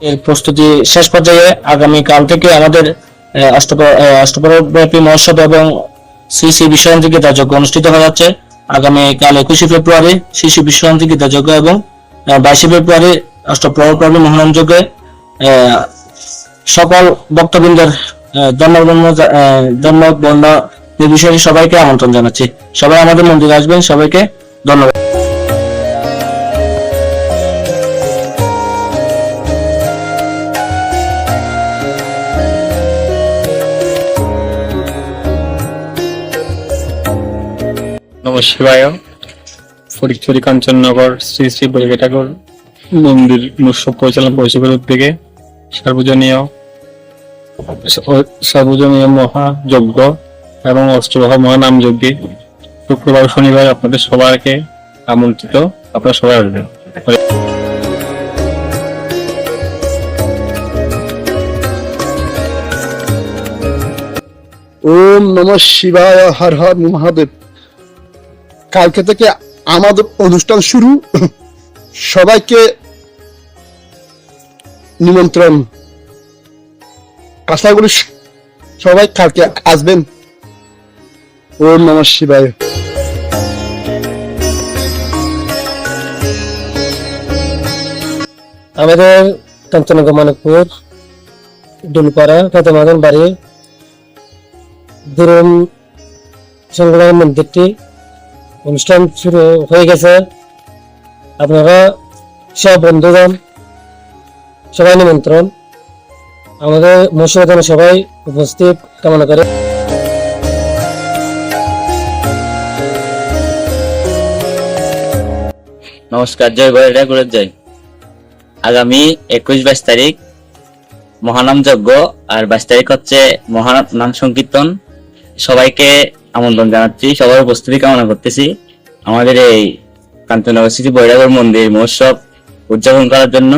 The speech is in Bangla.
এর প্রস্তুতি শেষ পর্যায়ে আগামী কাল থেকে আমাদের অষ্টপরব্যাপী মহোৎসব এবং শ্রী শ্রী বিশ্বশান্তি গীতা যজ্ঞ অনুষ্ঠিত হয়ে যাচ্ছে। আগামী কাল একুশে ফেব্রুয়ারি শ্রী শ্রী বিশ্বশান্তি গীতা যজ্ঞ এবং বাইশে ফেব্রুয়ারি অষ্টপ্রহরী মহানাম যজ্ঞে সকল ভক্তবৃন্দের আহ, জন্ম বর্ণ জা- আহ, জন্ম বর্ণ নির্বিশেষে সবাইকে আমন্ত্রণ জানাচ্ছি। সবাই আমাদের মন্দিরে আসবেন সবাইকে ধন্যবাদ। নম শিবায়। ফরিদচুরি কাঞ্চননগর শ্রী শ্রী বৈগে ঠাকুর মন্দির উৎসব পরিচালনা পরিষদের উদ্যোগে সার্বজনীয় সার্বজনীয় মহাযজ্ঞ এবং অষ্টমহা মহানাম যজ্ঞে শুক্রবার শনিবার আপনাদের সবাইকে আমন্ত্রিত। আপনারা সবাই আসবেন। ওম নম শিবায়, হর হর মহাদেব। কালকে থেকে আমাদের অনুষ্ঠান শুরু। সবাইকে নিমন্ত্রণ। আশা করি সবাই কালকে আসবেন। ওম নম শিবায়। আমাদের কাঞ্চনগর, মানিকপুর ডুলপাড়া প্রথমাদন বাড়ি ধরুন সংগ্রাম মন্দিরটি অনুষ্ঠান শুরু হয়ে গেছে। আপনারা সব বন্ধুগণ, সবাই নিমন্ত্রণ। আমাদের মসজিদে সবাই উপস্থিত কামনা করে। নমস্কার, জয় বয়রা করে জয়। আগামী একুশ বাইশ তারিখ মহানাম যজ্ঞ, আর বাইশ তারিখ হচ্ছে মহানাম সংকীর্তন। সবাইকে আমন্ত্রণ জানাচ্ছি, সবার উপস্থিতি কামনা করতেছি। আমাদের এই কান্তনগর স্মৃতি বৈরাগর মন্দির মহোৎসব উদযাপন করার জন্য।